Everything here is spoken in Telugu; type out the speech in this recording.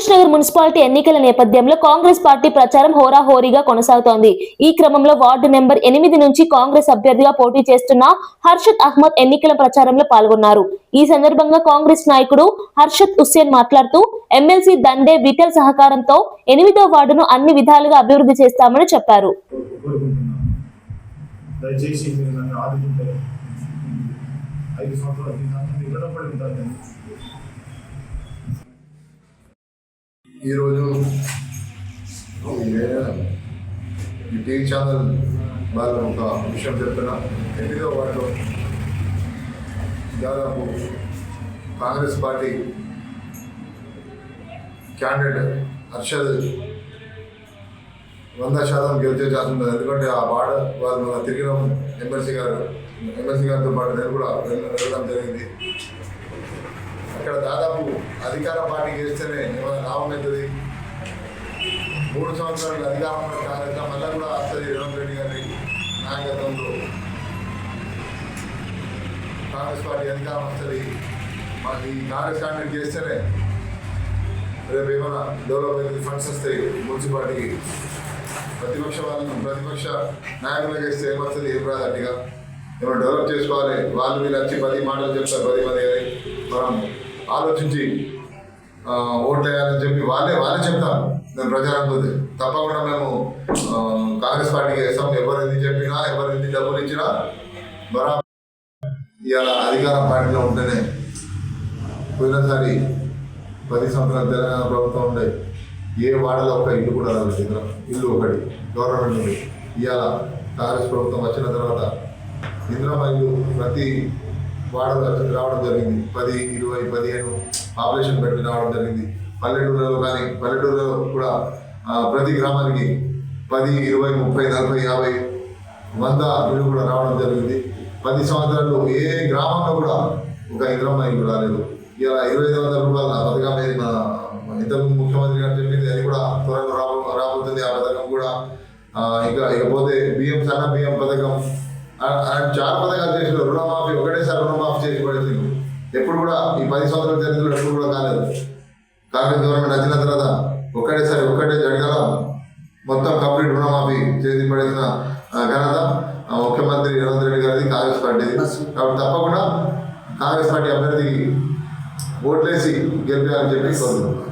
ఆదర్శ్ నగర్ మున్సిపాలిటీ ఎన్నికల నేపథ్యంలో కాంగ్రెస్ పార్టీ ప్రచారం హోరాహోరీగా కొనసాగుతోంది. ఈ క్రమంలో వార్డు నెంబర్ ఎనిమిది నుంచి కాంగ్రెస్ అభ్యర్థిగా పోటీ చేస్తున్న హర్షద్ అహ్మద్ ఎన్నికల ప్రచారంలో పాల్గొన్నారు. ఈ సందర్భంగా కాంగ్రెస్ నాయకుడు హర్షద్ హుస్సేన్ మాట్లాడుతూ ఎమ్మెల్సీ దండే విఠల్ సహకారంతో ఎనిమిదో వార్డును అన్ని విధాలుగా అభివృద్ధి చేస్తామని చెప్పారు. ఐదు సంవత్సరాలు దీని ఇక్కడ పడి ఉంటాను ఈరోజు ఈ టీవీ ఛానల్ వాళ్ళు ఒక విషయం చెప్తున్నా. ఎనిమిదో వాళ్ళు దాదాపు కాంగ్రెస్ పార్టీ క్యాండిడేట్ హర్షద్ వంద శాతం గెలిచే ఛాన్స్ ఉంటుంది ఎందుకంటే ఆ వార్డు వాళ్ళు మన తిరిగిన ఎమ్మెల్సీ గారు ఎమ్మెల్సీ గారితో పాటు నేను కూడా వెళ్ళడం జరిగింది. ఇక్కడ దాదాపు అధికార పార్టీ గెలిస్తేనే ఏమైనా లాభం అవుతుంది? మూడు సంవత్సరాలు అధికారం కాలేక మళ్ళీ కూడా వస్తుంది రేవంత్ రెడ్డి గారి నాయకత్వంలో. కాంగ్రెస్ పార్టీ అధికారం వస్తుంది. మనకి ఈ కాంగ్రెస్ క్యాండిడేట్ చేస్తేనే రేపు ఏమైనా డెవలప్ అవుతుంది ఫండ్స్ వస్తాయి మున్సిపాలిటీకి ప్రతిపక్ష వాళ్ళను ప్రతిపక్ష నాయకులకు చేస్తే ఏమొస్తుంది ఏం రాదు అట్టిగా. ఏమైనా డెవలప్ చేసుకోవాలి. వాళ్ళు వీళ్ళు వచ్చి పది మాటలు చెప్తారు పది మంది అని మనం ఆలోచించి ఓట్లేయాలని చెప్పి వాళ్ళే వాళ్ళే చెప్తాను మేము ప్రచారం తప్పకుండా మేము కాంగ్రెస్ పార్టీకి వేస్తాం. ఎవరు ఎన్ని చెప్పినా ఎవరు ఎన్ని డబ్బులు ఇచ్చినా బరా ఇవాళ అధికార పార్టీలో ఉంటేనే పోయినసారి పది సంవత్సరాలు తెలంగాణ ప్రభుత్వం ఉండే ఏ వాడలో ఒక ఇల్లు కూడా రాలేదు. ఇల్లు ఒకటి గవర్నమెంట్ నుండి ఇవాళ కాంగ్రెస్ ప్రభుత్వం వచ్చిన తర్వాత ఇంద్రమ ఇల్లు ప్రతి వాడలు రావడం జరిగింది. పది ఇరవై పదిహేను ఆపరేషన్ పెట్టి రావడం జరిగింది. పల్లెటూరులో కానీ పల్లెటూరులో కూడా ప్రతి గ్రామానికి పది ఇరవై ముప్పై నలభై యాభై వంద ఇల్లు కూడా రావడం జరిగింది. పది సంవత్సరాలు ఏ గ్రామంలో కూడా ఒక ఇంద్రమ్మ ఇల్లు రాలేదు. ఇలా ఇరవై ఐదు వందల రూపాయల పథకం అనేది మన ఇద్దరు ముఖ్యమంత్రి గారు చెప్పింది అది కూడా త్వరలో రాబో రాబోతుంది ఆ పథకం కూడా. ఇంకా ఇకపోతే బియ్యం సన్న బియ్యం పథకం చాలా పథకాలు చేసిన రుణమాఫీ ఒకటేసారి రుణమాఫీ చేసి పడింది ఎప్పుడు కూడా ఈ పది సంవత్సరాల చరిత్రలో ఎప్పుడు కూడా కాలేదు. కాంగ్రెస్ గవర్నమెంట్ వచ్చిన తర్వాత ఒకటేసారి ఒకటే జరగాల మొత్తం కంప్లీట్ రుణమాఫీ చేసి పడేసిన ఘనత ముఖ్యమంత్రి రేవంత్ రెడ్డి గారిది కాంగ్రెస్ పార్టీది. కాబట్టి తప్పకుండా కాంగ్రెస్ పార్టీ అభ్యర్థికి ఓట్లేసి గెలిపాలని చెప్పి కోరుతున్నాం.